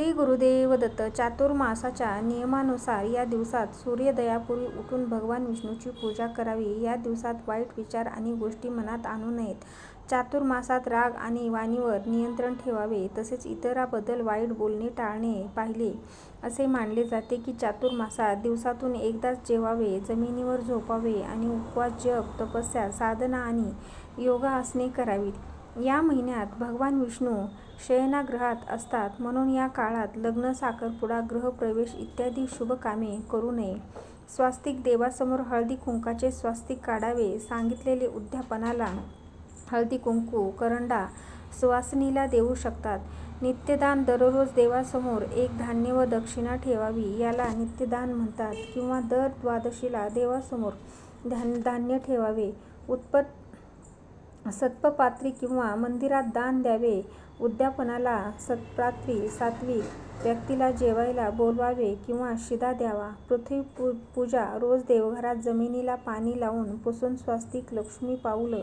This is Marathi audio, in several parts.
श्री गुरुदेव दत्त चातुर्मासाच्या नियमानुसार या दिवसात सूर्योदयापूर्वी उठून भगवान विष्णूची पूजा करावी. या दिवसात वाईट विचार आणि गोष्टी मनात आणू नयेत. चातुर्मासात राग आणि वाणीवर नियंत्रण ठेवावे. तसेच इतराबद्दल वाईट बोलणे टाळणे पाहिले असे मानले जाते की चातुर्मासात दिवसातून एकदाच जेवावे, जमिनीवर झोपावे आणि उपवास, जप, तपस्या, साधना आणि योगासने करावीत. या महिन्यात भगवान विष्णू शयनागृहात असतात म्हणून या काळात लग्न, साखरपुडा, गृहप्रवेश इत्यादी शुभ कामे करू नये. स्वास्तिक देवासमोर हळदी-कुंकाचे स्वास्तिक काढावे. सांगितलेले उद्यापनाला हळदी-कुंकू, करंडा सुवासिनीला देऊ शकतात. नित्यदान दररोज देवासमोर एक धान्य व दक्षिणा ठेवावी. याला नित्यदान म्हणतात. किंवा दर द्वादशीला देवासमोर धान्य ठेवावे. सत्पपात्री किंवा मंदिरात दान द्यावे. उद्यापनाला सत्पात्री सात्विक व्यक्तीला जेवायला बोलवावे किंवा शिदा द्यावा. पृथ्वी पु पूजा रोज देवघरात जमिनीला पाणी लावून पुसून स्वास्तिक, लक्ष्मी पाऊलं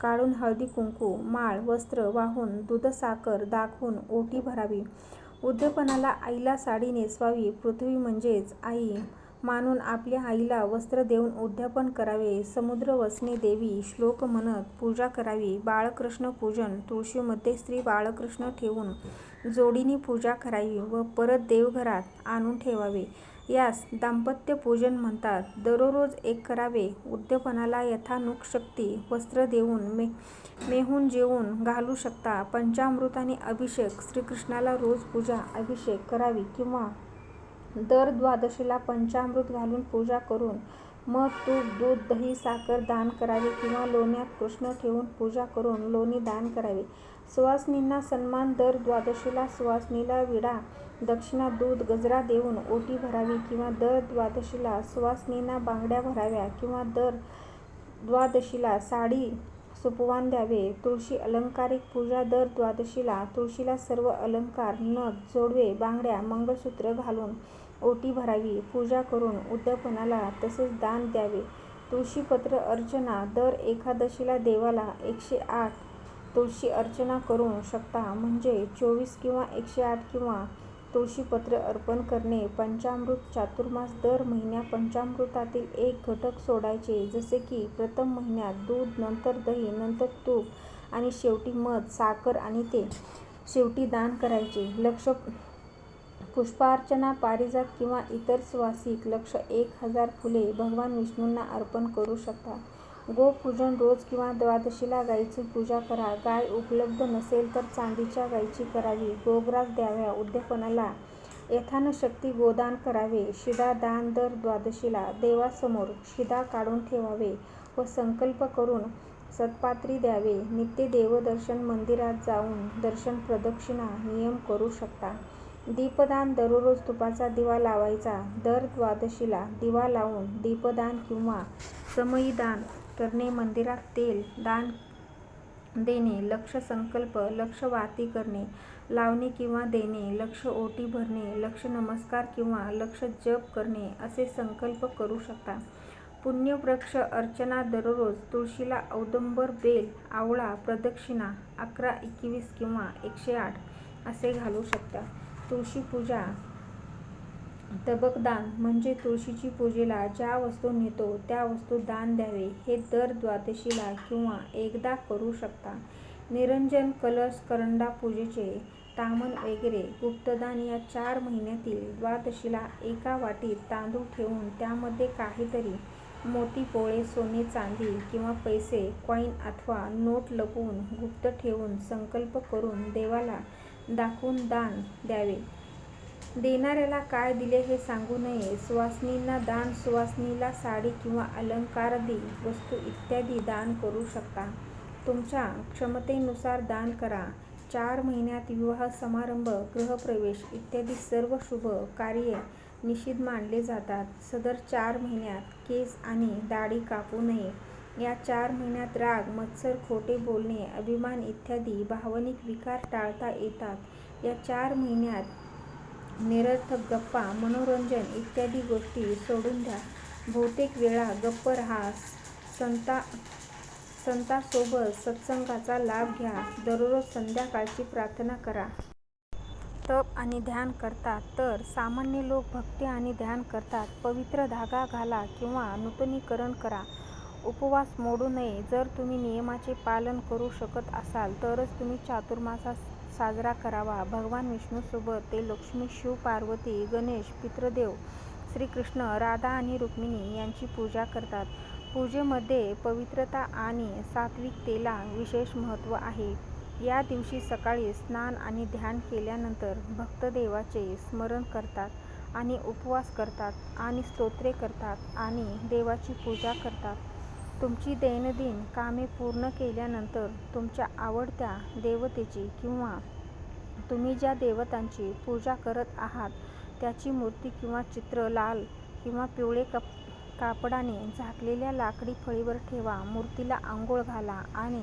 काढून हळदी-कुंकू, माळ, वस्त्र वाहून दूध-साखर दाखवून ओटी भरावी. उद्यापनाला आईला साडी नेसवावी. पृथ्वी म्हणजेच आई मानून आपल्या आईला वस्त्र देऊन उद्यापन करावे. समुद्रवसने देवी श्लोक म्हणत पूजा करावी. बाळकृष्ण पूजन तुळशीमध्ये श्री बाळकृष्ण ठेवून जोडीने पूजा करावी व परत देवघरात आणून ठेवावे. यास दाम्पत्यपूजन म्हणतात. दररोज एक करावे. उद्यापनाला यथानुशक्ती वस्त्र देऊन, मे मेहून जेवून घालू शकता. पंचामृताने अभिषेक श्रीकृष्णाला रोज पूजा, अभिषेक करावी किंवा दर द्वादशीला पंचामृत घालून पूजा करून मग तूप, दूध, दही, साखर दान करावे किंवा लोण्यात कृष्ण ठेवून पूजा करून लोणी दान करावे. सुवासनींना सन्मान दर द्वादशीला सुवासनीला विडा, दक्षिणा, दूध, गजरा देऊन ओटी भरावी किंवा दर द्वादशीला सुवासनींना बांगड्या भराव्या किंवा दर द्वादशीला साडी सुपवान द्यावे. तुळशी अलंकारिक पूजा दर द्वादशीला तुळशीला सर्व अलंकार, नथ, जोडवे, बांगड्या, मंगळसूत्र घालून ओटी भरावी, पूजा करून उद्यापनाला तसेच दान द्यावे. तुळशीपत्र अर्चना दर एकादशीला देवाला एकशे आठ तुळशी अर्चना करू शकता म्हणजे चोवीस किंवा एकशे आठ किंवा तुळशीपत्र अर्पण करणे. पंचामृत चातुर्मास दर महिन्या पंचामृतातील एक घटक सोडायचे जसे की प्रथम महिन्यात दूध, नंतर दही, नंतर तूप आणि शेवटी मध, साखर आणि ते शेवटी दान करायचे. लक्ष पुष्पार्चना पारिजात किंवा इतर सुवासिक लक्ष एक हजार फुले भगवान विष्णूंना अर्पण करू शकता. गोपूजन रोज किंवा द्वादशीला गायीची पूजा करा. गाय उपलब्ध नसेल तर चांदीच्या गायीची करावी. गोग्रास द्याव्या उद्यापनाला यथानशक्ती गोदान करावे. शिदा दान दर द्वादशीला देवासमोर शिदा काढून ठेवावे व संकल्प करून सत्पात्री द्यावे. नित्य देवदर्शन मंदिरात जाऊन दर्शन प्रदक्षिणा नियम करू शकता. दीपदान दररोज तुपाचा दिवा लावायचा. दर द्वादशीला दिवा लावून दीपदान किंवा समईदान करणे. मंदिरात तेल दान देणे. लक्ष संकल्प, लक्ष वाती करणे, लावणे किंवा देणे. लक्ष ओटी भरणे. लक्ष नमस्कार किंवा लक्ष जप करणे असे संकल्प करू शकता. पुण्यवृक्ष अर्चना दररोज तुळशीला औदंबर बेल, आवळा प्रदक्षिणा अकरा, एकवीस किंवा एकशे आठ असे घालू शकता. तुळशीपूजा तबकदान म्हणजे तुळशीची पूजेला ज्या वस्तू नेतो त्या वस्तू दान द्यावे. हे दर द्वादशीला किंवा एकदा करू शकता. निरंजन, कलश, करंडा, पूजेचे तामन वगैरे. गुप्तदान या चार महिन्यातील द्वादशीला एका वाटीत तांदूळ ठेवून त्यामध्ये काहीतरी मोती-पोळे, सोने, चांदी किंवा पैसे, कॉईन अथवा नोट लपवून गुप्त ठेवून संकल्प करून देवाला दाखवून दान द्यावे. देणाऱ्याला काय दिले हे सांगू नये. सुवासनींना दान सुवासनीला साडी किंवा अलंकारादी वस्तू इत्यादी दान करू शकता. तुमच्या क्षमतेनुसार दान करा. चार महिन्यात विवाह समारंभ, गृहप्रवेश इत्यादी सर्व शुभ कार्ये निषिद्ध मानले जातात. सदर चार महिन्यात केस आणि दाढी कापू नये. या चार महिन्यात राग, मत्सर, खोटे बोलणे, अभिमान इत्यादी भावनिक विकार टाळता येतात. या चार महिन्यात निरर्थक गप्पा, मनोरंजन इत्यादी गोष्टी सोडून द्या. बहुतेक वेळा गप्प राहा. संतासोबत सत्संगाचा लाभ घ्या. दररोज संध्याकाळची प्रार्थना करा. तप आणि ध्यान करतात तर सामान्य लोक भक्ती आणि ध्यान करतात. पवित्र धागा घाला किंवा नूतनीकरण करा. उपवास मोडू नये जर तुम्ही नियमाचे पालन करू शकत असाल तरच तुम्ही चातुर्मासा साजरा करावा. भगवान विष्णूसोबत ते लक्ष्मी, शिव, पार्वती, गणेश, पितृदेव, श्रीकृष्ण, राधा आणि रुक्मिणी यांची पूजा करतात. पूजेमध्ये पवित्रता आणि सात्त्विकतेला विशेष महत्त्व आहे. या दिवशी सकाळी स्नान आणि ध्यान केल्यानंतर भक्त देवाचे स्मरण करतात आणि उपवास करतात आणि स्तोत्रे करतात आणि देवाची पूजा करतात. तुमची दैनंदिन कामे पूर्ण केल्यानंतर तुमच्या आवडत्या देवतेची किंवा तुम्ही ज्या देवतांची पूजा करत आहात त्याची मूर्ती किंवा चित्र लाल किंवा पिवळे कप कापडाने झाकलेल्या लाकडी फळीवर ठेवा. मूर्तीला आंघोळ घाला आणि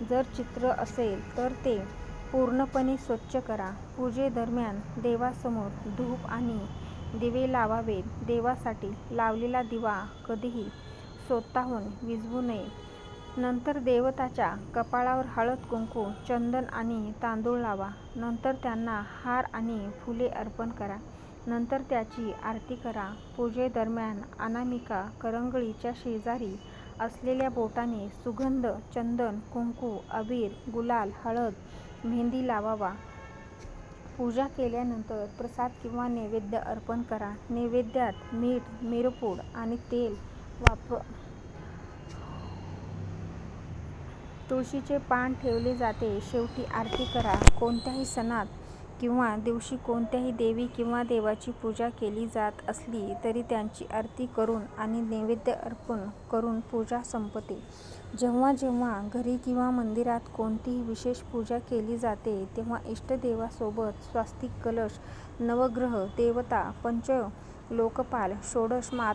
जर चित्र असेल तर ते पूर्णपणे स्वच्छ करा. पूजेदरम्यान देवासमोर धूप आणि दिवे लावावेत. देवासाठी लावलेला दिवा कधीही स्वतःहून विझवू नये. नंतर देवताच्या कपाळावर हळद, कुंकू, चंदन आणि तांदूळ लावा. नंतर त्यांना हार आणि फुले अर्पण करा. नंतर त्याची आरती करा. पूजेदरम्यान अनामिका करंगळीच्या शेजारी असलेल्या बोटाने सुगंध, चंदन, कुंकू, अबीर, गुलाल, हळद, मेहंदी लावावा. पूजा केल्यानंतर प्रसाद किंवा नैवेद्य अर्पण करा. नैवेद्यात मीठ, मिरपूड आणि तेल वापरून तुळशीचे पान ठेवले जाते. शेवटी आरती करा. कोणत्याही सणात किंवा दिवशी कोणत्याही देवी किंवा देवाची पूजा केली जात असली तरी त्यांची आरती करून आणि नैवेद्य अर्पण करून पूजा संपते. जेव्हा जेव्हा घरी किंवा मंदिरात कोणतीही विशेष पूजा केली जाते तेव्हा इष्टदेवासोबत स्वास्तिक, कलश, नवग्रह, देवता, पंच लोकपाल पंचलोकपाल,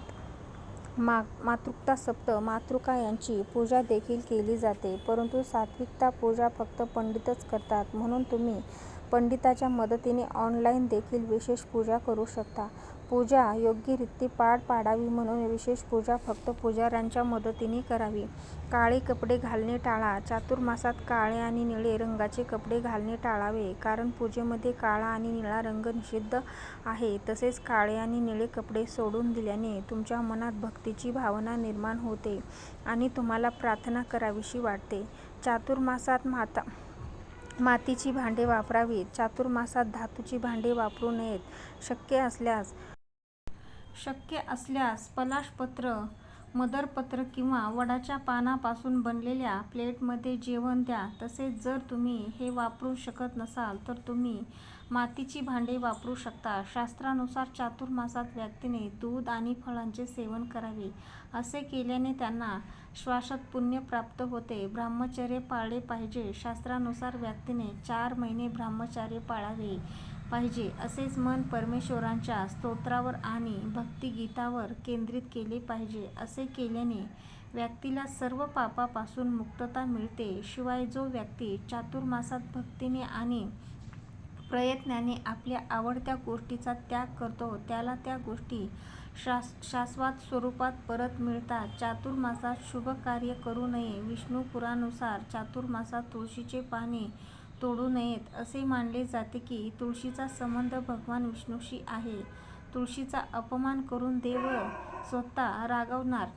मा मातृका, सप्त मातृका यांची पूजा देखील केली जाते. परंतु सात्विकता पूजा फक्त पंडितच करतात म्हणून तुम्ही पंडिताच्या मदतीने ऑनलाईन देखील विशेष पूजा करू शकता. पूजा योग्यरीती पार पाडावी म्हणून विशेष पूजा फक्त पुजाऱ्यांच्या मदतीने करावी. काळे कपडे घालणे टाळा. चातुर्मासात काळे आणि निळे रंगाचे कपडे घालणे टाळावे कारण पूजेमध्ये काळा आणि निळा रंग निषिद्ध आहे. तसेच काळे आणि निळे कपडे सोडून दिल्याने तुमच्या मनात भक्तीची भावना निर्माण होते आणि तुम्हाला प्रार्थना करावीशी वाटते. चातुर्मासात माता मातीची भांडी वापरावीत. चातुर्मासात धातूची भांडी वापरू नयेत. शक्य असल्यास शक्य असल्यास पलाशपत्र, मदरपत्र किंवा वडाच्या पानापासून बनलेल्या प्लेटमध्ये जेवण द्या. तसेच जर तुम्ही हे वापरू शकत नसाल तर तुम्ही मातीची भांडे वापरू शकता. शास्त्रानुसार चातुर्मासात व्यक्तीने दूध आणि फळांचे सेवन करावे. असे केल्याने त्यांना श्वासात पुण्य प्राप्त होते. ब्रह्मचर्य पाळले पाहिजे. शास्त्रानुसार व्यक्तीने चार महिने ब्रह्मचर्य पाळावे पाहिजे. असेच मन परमेश्वरांच्या स्तोत्रावर आणि भक्तिगीतावर केंद्रित केले पाहिजे. असे केल्याने व्यक्तीला सर्व पापापासून मुक्तता मिळते. शिवाय जो व्यक्ती चातुर्मासात भक्तीने आणि प्रयत्नाने आपल्या आवडत्या गोष्टीचा त्याग करतो त्याला त्या गोष्टी शास शाश्वत स्वरूपात परत मिळतात. चातुर्मासात शुभ कार्य करू नये. विष्णू पुराणानुसार चातुर्मासात तुळशीचे पाने तोडू नयेत. असे मानले जाते की तुळशीचा संबंध भगवान विष्णूशी आहे. तुळशीचा अपमान करून देव स्वतः रागवणार